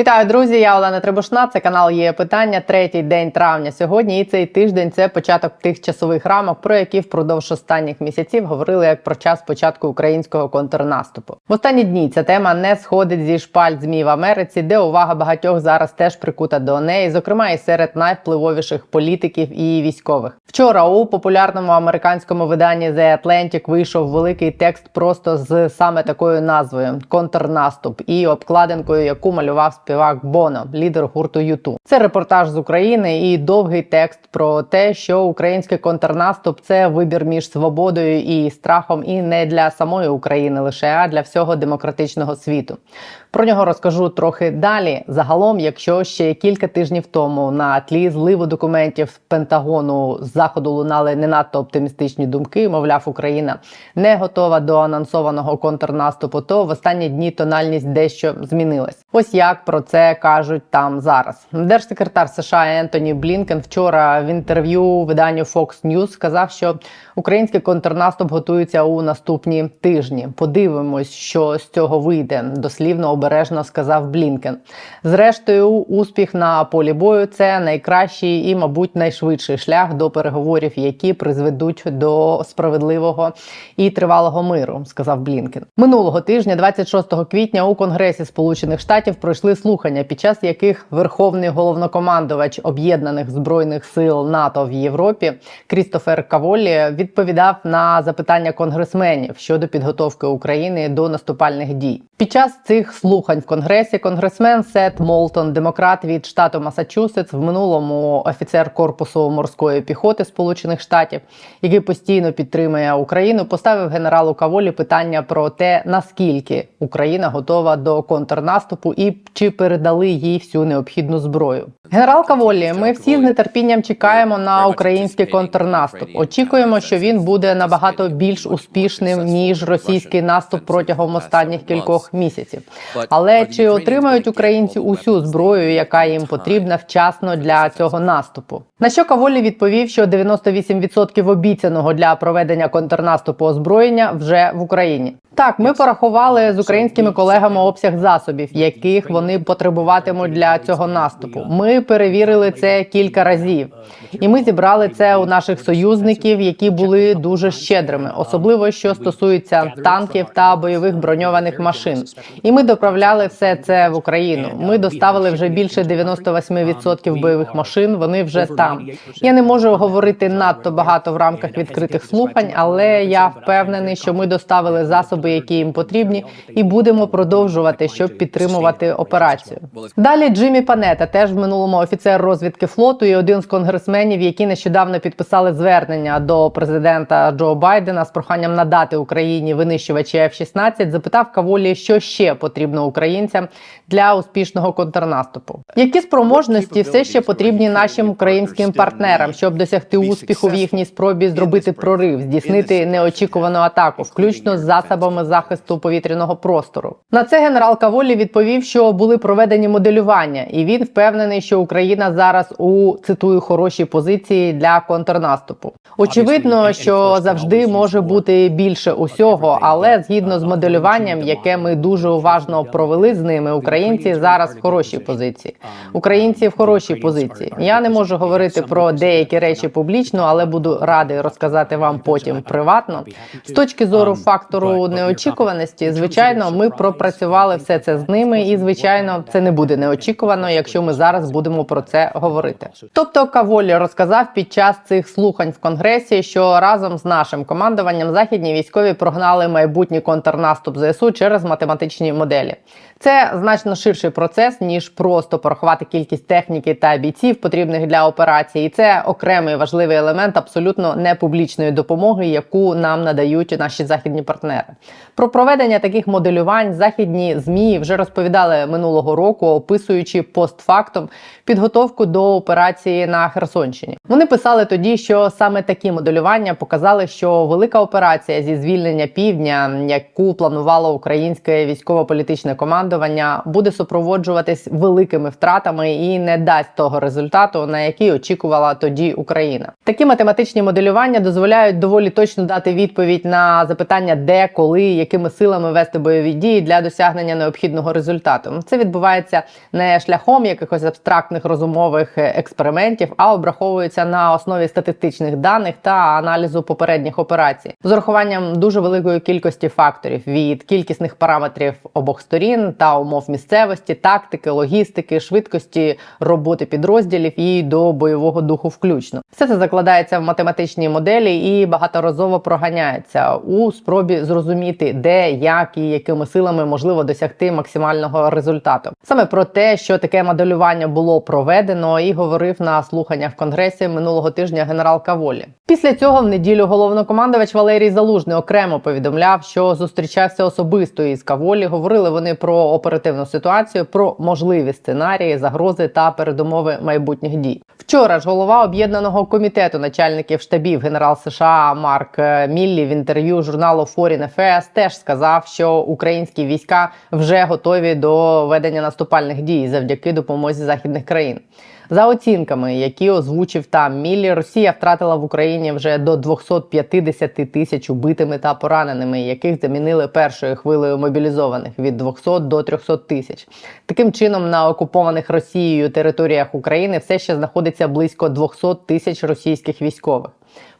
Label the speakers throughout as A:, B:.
A: Вітаю, друзі! Я Олена Требушна. Це канал є питання. Третій день травня сьогодні. І цей тиждень це початок тих часових рамок, про які впродовж останніх місяців говорили як про час початку українського контрнаступу. В останні дні ця тема не сходить зі шпальт змі в Америці, де увага багатьох зараз теж прикута до неї, зокрема і серед найвпливовіших політиків і військових. Вчора у популярному американському виданні The Atlantic вийшов великий текст просто з саме такою назвою Контрнаступ і обкладинкою, яку малював співак Боно, лідер гурту Юту. Це репортаж з України і довгий текст про те, що український контрнаступ це вибір між свободою і страхом, і не для самої України лише, а для всього демократичного світу. Про нього розкажу трохи далі. Загалом, якщо ще кілька тижнів тому на тлі зливу документів Пентагону з заходу лунали не надто оптимістичні думки, мовляв, Україна не готова до анонсованого контрнаступу, то в останні дні тональність дещо змінилась. Ось як про це кажуть там зараз. Держсекретар США Ентоні Блінкен вчора в інтерв'ю виданню Fox News сказав, що український контрнаступ готується у наступні тижні. Подивимось, що з цього вийде. Дослівно обережно сказав Блінкен. Зрештою, успіх на полі бою це найкращий і, мабуть, найшвидший шлях до переговорів, які призведуть до справедливого і тривалого миру, сказав Блінкен. Минулого тижня, 26 квітня, у Конгресі Сполучених Штатів пройшли слухання, під час яких Верховний головнокомандувач об'єднаних збройних сил НАТО в Європі Крістофер Каволі відповідав на запитання конгресменів щодо підготовки України до наступальних дій. Під час цих слухань в Конгресі конгресмен Сет Молтон, демократ від штату Масачусетс, в минулому офіцер корпусу морської піхоти Сполучених Штатів, який постійно підтримує Україну, поставив генералу Каволі питання про те, наскільки Україна готова до контрнаступу і чи передали їй всю необхідну зброю. Генерал Каволі, ми всі з нетерпінням чекаємо на український контрнаступ. Очікуємо, що він буде набагато більш успішним ніж російський наступ протягом останніх кількох місяців. Але чи отримають українці усю зброю, яка їм потрібна вчасно для цього наступу? На що Каволі відповів, що 98% обіцяного для проведення контрнаступу озброєння вже в Україні. Так, ми порахували з українськими колегами обсяг засобів, яких вони потребуватимуть для цього наступу. Ми перевірили це кілька разів, і ми зібрали це у наших союзників, які були дуже щедрими, особливо що стосується танків та бойових броньованих машин. І ми доправляли все це в Україну. Ми доставили вже більше 98% бойових машин. Вони вже там. Я не можу говорити надто багато в рамках відкритих слухань, але я впевнений, що ми доставили засоби, які їм потрібні, і будемо продовжувати, щоб підтримувати операцію. Далі Джиммі Панета, теж в минулому офіцер розвідки флоту, і один з конгресменів, які нещодавно підписали звернення до президента Джо Байдена з проханням надати Україні винищувачі F-16, запитав Каволі, що ще потрібно українцям для успішного контрнаступу. Які спроможності все ще потрібні нашим українським партнерам, щоб досягти успіху в їхній спробі зробити прорив, здійснити неочікувану атаку, включно з засобами захисту повітряного простору? На це генерал Каволі відповів, що були проведені моделювання, і він впевнений, що Україна зараз у цитую хорошій позиції для контрнаступу. Очевидно, що завжди може бути більше усього, але згідно з моделюванням, яке ми дуже уважно провели з ними, українці зараз в хорошій позиції. Українці в хорошій позиції. Я не можу говорити про деякі речі публічно, але буду радий розказати вам потім приватно. З точки зору фактору неочікуваності, звичайно, ми пропрацювали все це з ними, і звичайно, це не буде неочікувано, якщо ми зараз будемо про це говорити. Тобто, Каволі розказав під час цих слухань в конгресі, що разом з нашим командуванням західні військові прогнали майбутній контрнаступ ЗСУ через математичні моделі. Це значно ширший процес ніж просто порахувати кількість техніки та бійців, потрібних для операції. І Це окремий важливий елемент абсолютно непублічної допомоги, яку нам надають наші західні партнери. Про проведення таких моделювань західні змі вже розповідали минулого року, описуючи постфактом підготовку до операції на Херсонщині. Вони писали тоді, що саме такі моделювання показали, що велика операція зі звільнення півдня, яку планувало українське військово-політичне командування, буде супроводжуватись великими втратами і не дасть того результату, на який очікувала тоді Україна. Такі математичні моделювання дозволяють доволі точно дати відповідь на запитання, де, коли, якими силами вести бойові дії для досягнення необхідного результату. Це відбувається не шляхом якихось абстрактних розумових експериментів, а обраховується на основі статистичних даних та аналізу попередніх операцій з урахуванням дуже великої кількості факторів від кількісних параметрів обох сторін та умов місцевості, тактики, логістики, швидкості роботи підрозділів і до бойового духу, включно все це закладається в математичні моделі і багаторазово проганяється у спробі зрозуміти, де, як і якими силами можливо досягти максимального результату. Саме про те, що таке моделювання було проведено, і говорив на слуханнях в конгресі минулого тижня генерал Каволі. Після цього в неділю головнокомандувач Валерій Залужний окремо повідомляв, що зустрічався особисто із Каволі. Говорили вони про оперативну ситуацію, про можливі сценарії, загрози та передумови майбутніх дій. Вчора ж голова об'єднаного комітету начальників штабів генерал США Марк Міллі в інтерв'ю журналу Foreign Affairs теж сказав, що українські війська вже готові до ведення наступальних дій завдяки допомозі західних країн. За оцінками, які озвучив там Міллі, Росія втратила в Україні вже до 250 тисяч убитими та пораненими, яких замінили першою хвилею мобілізованих від 200 до 300 тисяч. Таким чином, на окупованих Росією територіях України все ще знаходиться близько 200 тисяч російських військових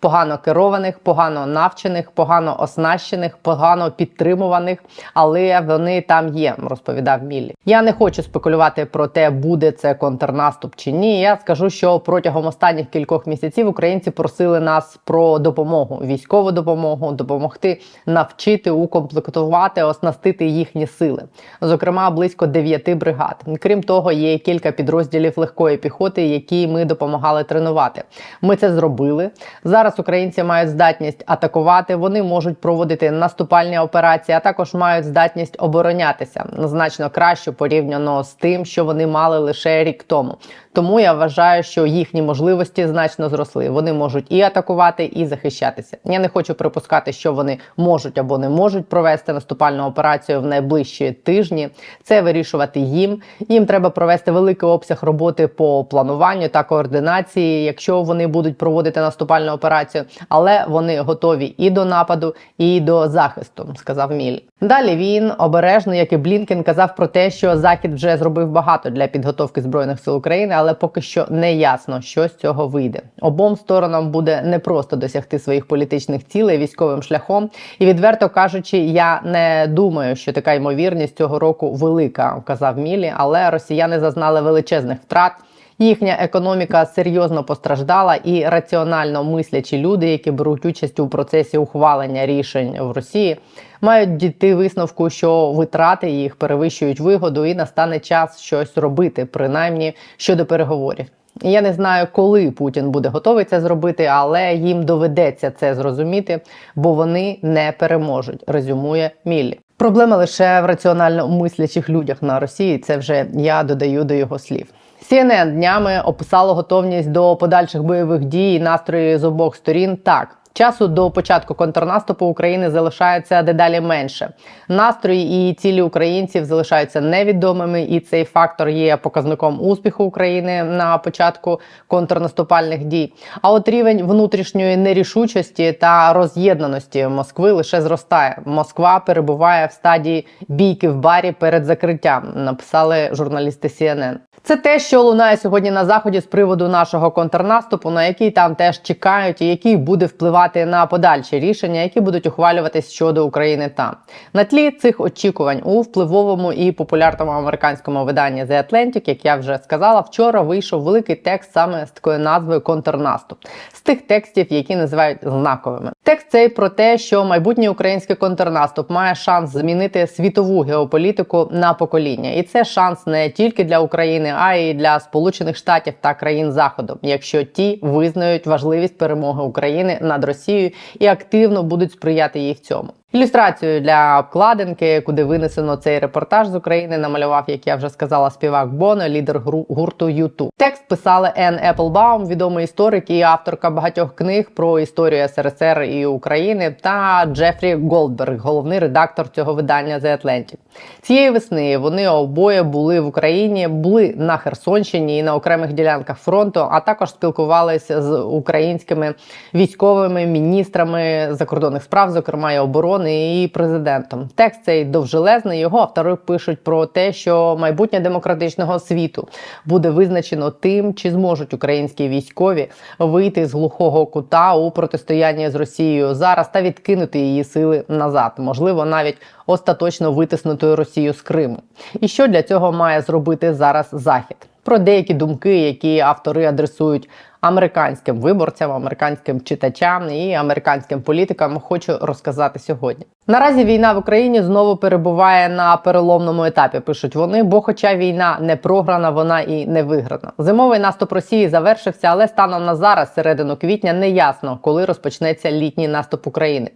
A: погано керованих, погано навчених, погано оснащених, погано підтримуваних, але вони там є, розповідав Міллі. Я не хочу спекулювати про те, буде це контрнаступ чи ні. Я скажу, що протягом останніх кількох місяців українці просили нас про допомогу, військову допомогу, допомогти навчити, укомплектувати, оснастити їхні сили. Зокрема, близько дев'яти бригад. Крім того, є кілька підрозділів легкої піхоти, які ми допомагали тренувати. Ми це зробили зараз. Зараз українці мають здатність атакувати, вони можуть проводити наступальні операції, а також мають здатність оборонятися значно краще порівняно з тим, що вони мали лише рік тому. Тому я вважаю, що їхні можливості значно зросли. Вони можуть і атакувати, і захищатися. Я не хочу припускати, що вони можуть або не можуть провести наступальну операцію в найближчі тижні. Це вирішувати їм. Їм треба провести великий обсяг роботи по плануванню та координації, якщо вони будуть проводити наступальну операцію, але вони готові і до нападу, і до захисту, сказав Міль. Далі він обережно, як і Блінкен, казав про те, що Захід вже зробив багато для підготовки збройних сил України, але поки що не ясно, що з цього вийде. Обом сторонам буде непросто досягти своїх політичних цілей військовим шляхом. І відверто кажучи, я не думаю, що така ймовірність цього року велика, казав Мілі, але росіяни зазнали величезних втрат. Їхня економіка серйозно постраждала, і раціонально мислячі люди, які беруть участь у процесі ухвалення рішень в Росії, мають дійти висновку, що витрати їх перевищують вигоду, і настане час щось робити, принаймні щодо переговорів. Я не знаю, коли Путін буде готовий це зробити, але їм доведеться це зрозуміти, бо вони не переможуть. Резюмує Міллі. Проблема лише в раціонально мислячих людях на Росії. Це вже я додаю до його слів. CNN днями описало готовність до подальших бойових дій і настрої з обох сторін. Так Часу до початку контрнаступу України залишається дедалі менше. Настрої і цілі українців залишаються невідомими, і цей фактор є показником успіху України на початку контрнаступальних дій. А от рівень внутрішньої нерішучості та роз'єднаності Москви лише зростає. Москва перебуває в стадії бійки в барі перед закриттям. Написали журналісти CNN. Це те, що лунає сьогодні на заході з приводу нашого контрнаступу, на який там теж чекають, і який буде впливати на подальші рішення, які будуть ухвалюватись щодо України там на тлі цих очікувань у впливовому і популярному американському виданні The Atlantic, як я вже сказала, вчора вийшов великий текст саме з такою назвою Контрнаступ з тих текстів, які називають знаковими. Текст цей про те, що майбутній український контрнаступ має шанс змінити світову геополітику на покоління, і це шанс не тільки для України а й для Сполучених Штатів та країн Заходу, якщо ті визнають важливість перемоги України над Росією і активно будуть сприяти їй в цьому. Ілюстрацію для обкладинки, куди винесено цей репортаж з України, намалював, як я вже сказала, співак Боно, лідер гурту YouTube. Текст писали Ен Еплбаум, відомий історик і авторка багатьох книг про історію СРСР і України, та Джефрі Голдберг, головний редактор цього видання The Atlantic. Цієї весни вони обоє були в Україні, були на Херсонщині і на окремих ділянках фронту, а також спілкувалися з українськими військовими міністрами закордонних справ, зокрема і оборони, і президентом. Текст цей довжелезний. Його автори пишуть про те, що майбутнє демократичного світу буде визначено тим, чи зможуть українські військові вийти з глухого кута у протистоянні з Росією зараз та відкинути її сили назад, можливо, навіть остаточно витиснути Росію з Криму. І що для цього має зробити зараз Захід? Про деякі думки, які автори адресують американським виборцям, американським читачам і американським політикам, хочу розказати сьогодні. Наразі війна в Україні знову перебуває на переломному етапі. Пишуть вони, бо, хоча війна не програна, вона і не виграна. Зимовий наступ Росії завершився, але станом на зараз, середину квітня, не ясно, коли розпочнеться літній наступ України.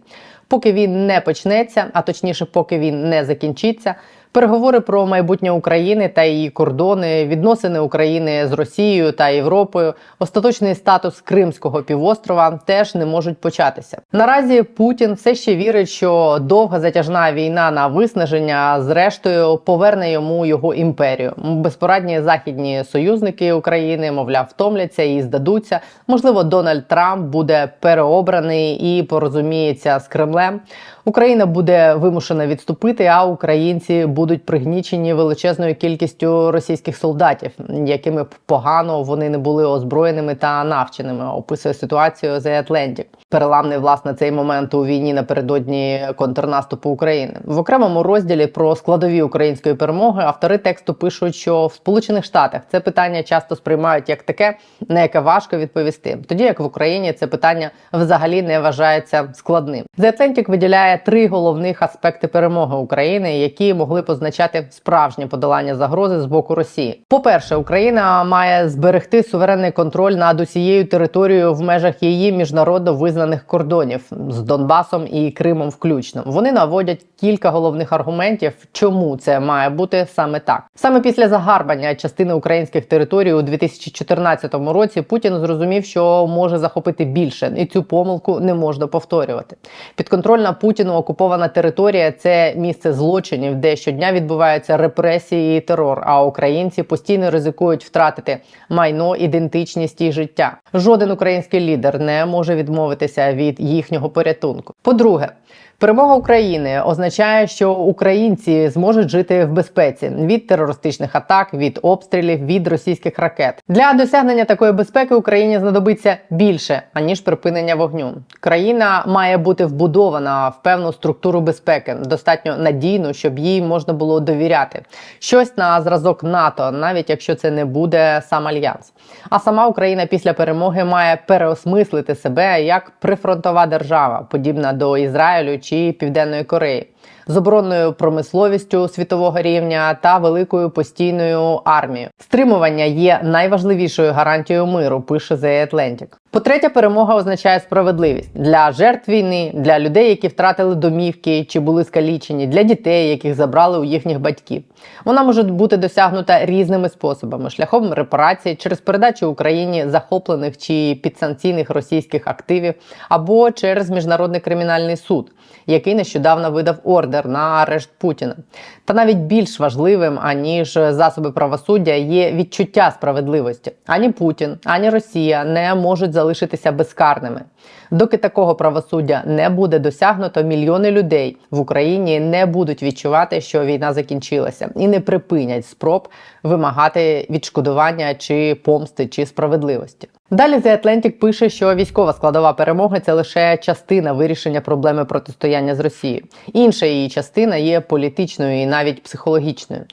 A: Поки він не почнеться, а точніше, поки він не закінчиться. Переговори про майбутнє України та її кордони, відносини України з Росією та Європою, остаточний статус Кримського півострова теж не можуть початися. Наразі Путін все ще вірить, що довга затяжна війна на виснаження, зрештою, поверне йому його імперію. Безпорадні західні союзники України, мовляв, втомляться і здадуться. Можливо, Дональд Трамп буде переобраний і порозуміється з Кремлем. Україна буде вимушена відступити, а українці будуть пригнічені величезною кількістю російських солдатів, якими б погано вони не були озброєними та навченими. Описує ситуацію The Atlantic. Переламний власне цей момент у війні напередодні контрнаступу України. В окремому розділі про складові української перемоги автори тексту пишуть, що в Сполучених Штатах це питання часто сприймають як таке, на яке важко відповісти. Тоді як в Україні це питання взагалі не вважається складним. The Atlantic виділяє три головних аспекти перемоги України, які могли позначати справжнє подолання загрози з боку Росії. По-перше, Україна має зберегти суверенний контроль над усією територією в межах її міжнародно визнаних кордонів з Донбасом і Кримом, включно. Вони наводять кілька головних аргументів, чому це має бути саме так. Саме після загарбання частини українських територій у 2014 році Путін зрозумів, що може захопити більше, і цю помилку не можна повторювати. Підконтрольна Путіну окупована територія це місце злочинів, де щодня відбуваються репресії і терор. А українці постійно ризикують втратити майно, ідентичність і життя. Жоден український лідер не може відмовитися від їхнього порятунку. По-друге, Перемога України означає, що українці зможуть жити в безпеці від терористичних атак, від обстрілів, від російських ракет. Для досягнення такої безпеки Україні знадобиться більше аніж припинення вогню. Країна має бути вбудована в певну структуру безпеки, достатньо надійну, щоб їй можна було довіряти. Щось на зразок НАТО, навіть якщо це не буде сам альянс. А сама Україна після перемоги має переосмислити себе як прифронтова держава, подібна до Ізраїлю чи Південної Кореї, з оборонною промисловістю світового рівня та великою постійною армією. Стримування є найважливішою гарантією миру. Пише The Atlantic. По-третє, перемога означає справедливість для жертв війни, для людей, які втратили домівки чи були скалічені, для дітей, яких забрали у їхніх батьків. Вона може бути досягнута різними способами: шляхом репарації через передачу Україні захоплених чи підсанкційних російських активів, або через міжнародний кримінальний суд, який нещодавно видав ордер на арешт Путіна. Та навіть більш важливим аніж засоби правосуддя є відчуття справедливості. Ані Путін, ані Росія не можуть залишитися безкарними. Доки такого правосуддя не буде досягнуто, мільйони людей в Україні не будуть відчувати, що війна закінчилася, і не припинять спроб вимагати відшкодування чи помсти, чи справедливості. Далі The Atlantic пише, що військова складова перемоги це лише частина вирішення проблеми протистояння з Росією. Інша її частина є політичною і навіть психологічною.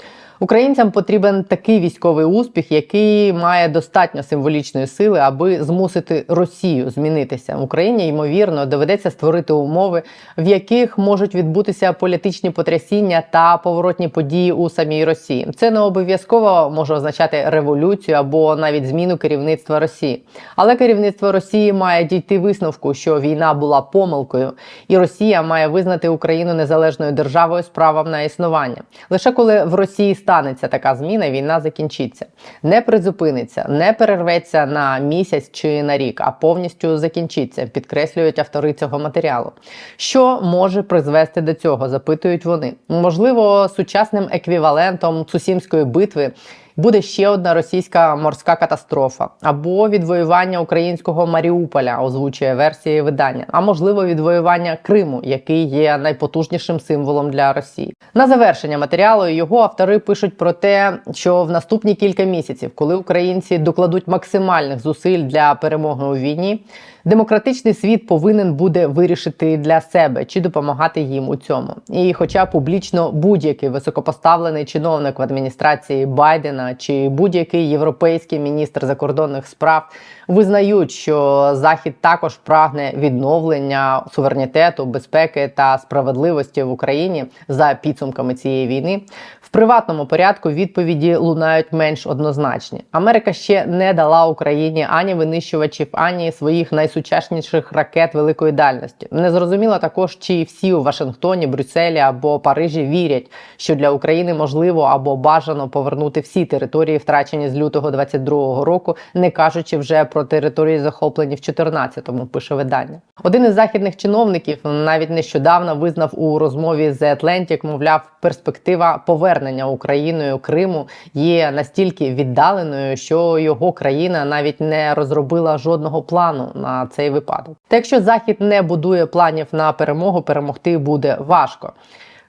A: Українцям потрібен такий військовий успіх, який має достатньо символічної сили, аби змусити Росію змінитися. Україні ймовірно доведеться створити умови, в яких можуть відбутися політичні потрясіння та поворотні події у самій Росії. Це не обов'язково може означати революцію або навіть зміну керівництва Росії. Але керівництво Росії має дійти висновку, що війна була помилкою, і Росія має визнати Україну незалежною державою з правом на існування. Лише коли в Росії станеться така зміна, війна закінчиться, не призупиниться, не перерветься на місяць чи на рік, а повністю закінчиться. Підкреслюють автори цього матеріалу. Що може призвести до цього? Запитують вони. Можливо, сучасним еквівалентом Цусімської битви буде ще одна російська морська катастрофа або відвоювання українського Маріуполя, озвучує версії видання, а можливо відвоювання Криму, який є найпотужнішим символом для Росії. На завершення матеріалу його автори пишуть про те, що в наступні кілька місяців, коли українці докладуть максимальних зусиль для перемоги у війні. Демократичний світ повинен буде вирішити для себе чи допомагати їм у цьому. І, хоча публічно будь-який високопоставлений чиновник в адміністрації Байдена чи будь-який європейський міністр закордонних справ визнають, що Захід також прагне відновлення суверенітету, безпеки та справедливості в Україні за підсумками цієї війни. В приватному порядку відповіді лунають менш однозначні. Америка ще не дала Україні ані винищувачів, ані своїх найсучасніших ракет великої дальності. Не зрозуміло також, чи всі у Вашингтоні, Брюсселі або Парижі вірять, що для України можливо або бажано повернути всі території, втрачені з лютого 22-го року, не кажучи вже про території, захоплені в 14-му, Пише видання. Один із західних чиновників навіть нещодавно визнав у розмові з Atlantic, мовляв, перспектива повернення Україною Криму є настільки віддаленою, що його країна навіть не розробила жодного плану на цей випадок. Та якщо захід не будує планів на перемогу, перемогти буде важко.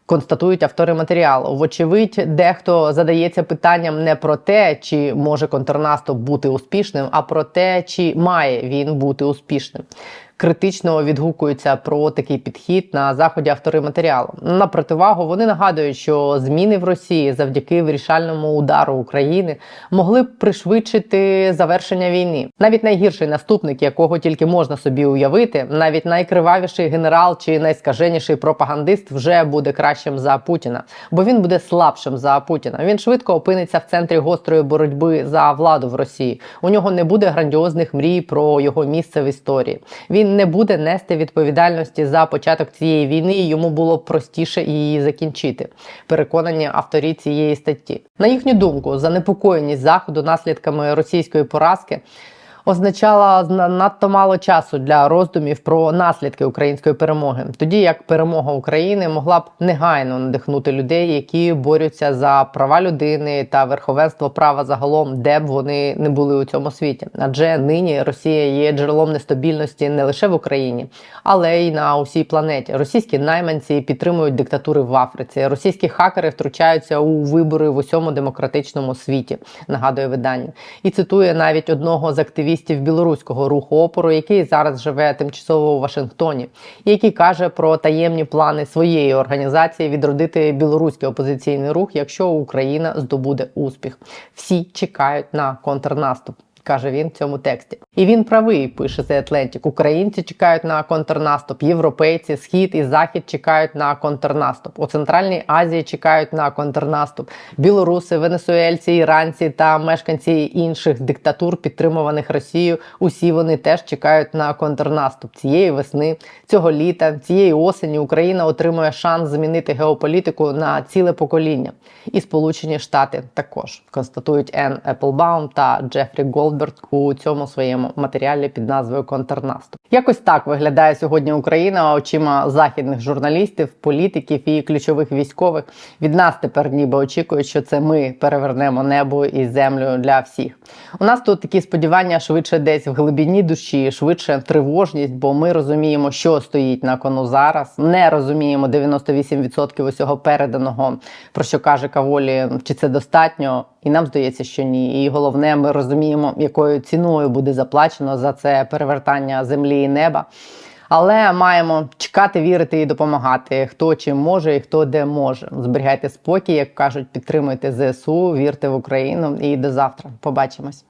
A: Констатують автори матеріалу. Вочевидь, дехто задається питанням не про те, чи може контрнаступ бути успішним, а про те, чи має він бути успішним критично відгукуються про такий підхід на заході автори матеріалу. На противагу вони нагадують, що зміни в Росії завдяки вирішальному удару України могли б пришвидшити завершення війни. Навіть найгірший наступник, якого тільки можна собі уявити, навіть найкривавіший генерал чи найскаженіший пропагандист вже буде кращим за Путіна, бо він буде слабшим за Путіна. Він швидко опиниться в центрі гострої боротьби за владу в Росії. У нього не буде грандіозних мрій про його місце в історії. Він не буде нести відповідальності за початок цієї війни, і йому було простіше її закінчити. Переконані авторі цієї статті. На їхню думку, занепокоєність заходу наслідками російської поразки означала надто мало часу для роздумів про наслідки української перемоги, тоді як перемога України могла б негайно надихнути людей, які борються за права людини та верховенство права загалом, де б вони не були у цьому світі. Адже нині Росія є джерелом нестабільності не лише в Україні, але й на усій планеті. Російські найманці підтримують диктатури в Африці. Російські хакери втручаються у вибори в усьому демократичному світі. Нагадує видання і цитує навіть одного з активістів активістів білоруського руху опору, який зараз живе тимчасово у Вашингтоні, який каже про таємні плани своєї організації відродити білоруський опозиційний рух, якщо Україна здобуде успіх. Всі чекають на контрнаступ каже він в цьому тексті. І він правий, пише The Atlantic. Українці чекають на контрнаступ, європейці, схід і захід чекають на контрнаступ. У Центральній Азії чекають на контрнаступ. Білоруси, венесуельці, іранці та мешканці інших диктатур, підтримуваних Росією. Усі вони теж чекають на контрнаступ цієї весни, цього літа, цієї осені Україна отримує шанс змінити геополітику на ціле покоління. І Сполучені Штати також констатують Енн Еплбаум та Джефрі Голд. Голдберг у цьому своєму матеріалі під назвою Контрнаступ. Якось так виглядає сьогодні Україна очима західних журналістів, політиків і ключових військових. Від нас тепер ніби очікують, що це ми перевернемо небо і землю для всіх. У нас тут такі сподівання швидше десь в глибині душі, швидше тривожність, бо ми розуміємо, що стоїть на кону зараз. Не розуміємо 98% усього переданого, про що каже Каволі, чи це достатньо. І нам здається, що ні. І головне, ми розуміємо, якою ціною буде заплачено за це перевертання землі і неба. Але маємо чекати, вірити і допомагати. Хто чим може і хто де може. Зберігайте спокій, як кажуть, підтримуйте ЗСУ, вірте в Україну і до завтра. Побачимось.